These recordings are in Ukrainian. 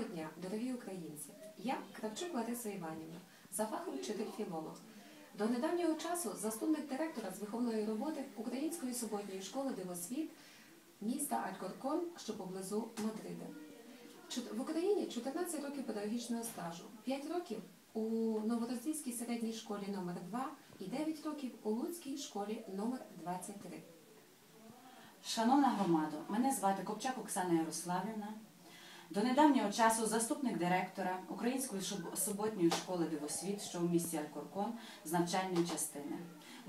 Доброго дня, дорогі українці! Я Кравчук Лариса Іванівна, за фахом вчитель філолог. До недавнього часу заступник директора з виховної роботи Української суботньої школи дивосвіт міста Алькоркон, що поблизу Мадрида. В Україні 14 років педагогічного стажу, 5 років у Новороздільській середній школі номер 2 і 9 років у Луцькій школі номер 23. Шановна громадо, мене звати Копчак Оксана Ярославівна. До недавнього часу заступник директора Української суботньої школи Дивосвіт, що у місті Алькоркон, з навчальної частини.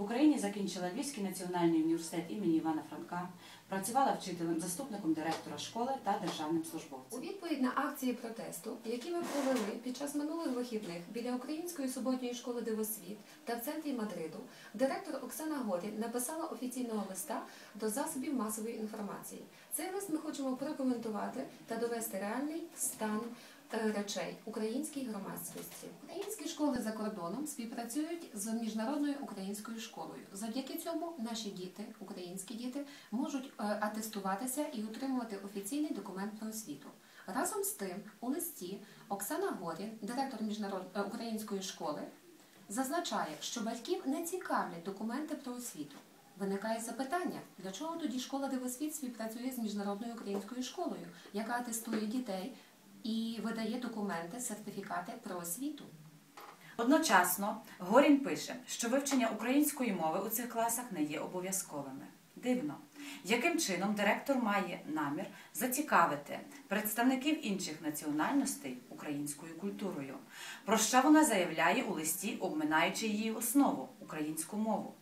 В Україні закінчила Львівський національний університет імені Івана Франка, працювала вчителем, заступником директора школи та державним У відповідь на акції протесту, які ми провели під час минулих вихідних біля Української суботньої школи Дивосвіт та в центрі Мадриду, директор Оксана Горін написала офіційного листа до засобів масової інформації. Цей лист ми хочемо прокоментувати та довести реальний стан речей українській громадськості. Українські школи за кордоном співпрацюють з міжнародною українською школою. Завдяки цьому наші діти, українські діти, можуть е, атестуватися і отримувати офіційний документ про освіту. Разом з тим, у листі Оксана Горін, директор міжнарод... е, української школи, зазначає, що батьків не цікавлять документи про освіту. Виникає запитання, для чого тоді школа Дивосвіт співпрацює з міжнародною українською школою, яка атестує дітей і видає документи, сертифікати про освіту. Одночасно Горін пише, що вивчення української мови у цих класах не є обов'язковими. Дивно, яким чином директор має намір зацікавити представників інших національностей українською культурою, про що вона заявляє у листі, обминаючи її основу українську мову.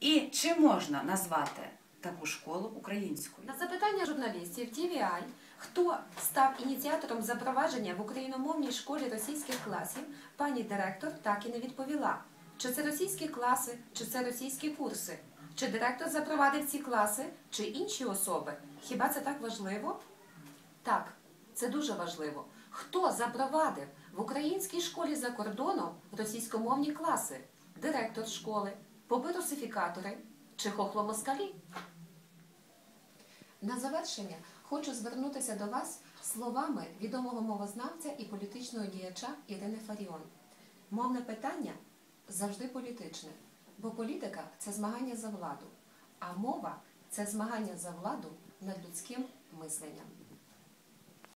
І чи можна назвати таку школу українською? На запитання журналістів TVI, хто став ініціатором запровадження в україномовній школі російських класів, пані директор так і не відповіла. Чи це російські класи, чи це російські курси? Чи директор запровадив ці класи, чи інші особи? Хіба це так важливо? Так, це дуже важливо. Хто запровадив в українській школі за кордоном російськомовні класи? Директор школи, попи-русифікатори чи хохломоскалі? На завершення хочу звернутися до вас словами відомого мовознавця і політичного діяча Ірини Фаріон. Мовне питання завжди політичне, бо політика це змагання за владу, а мова це змагання за владу над людським мисленням.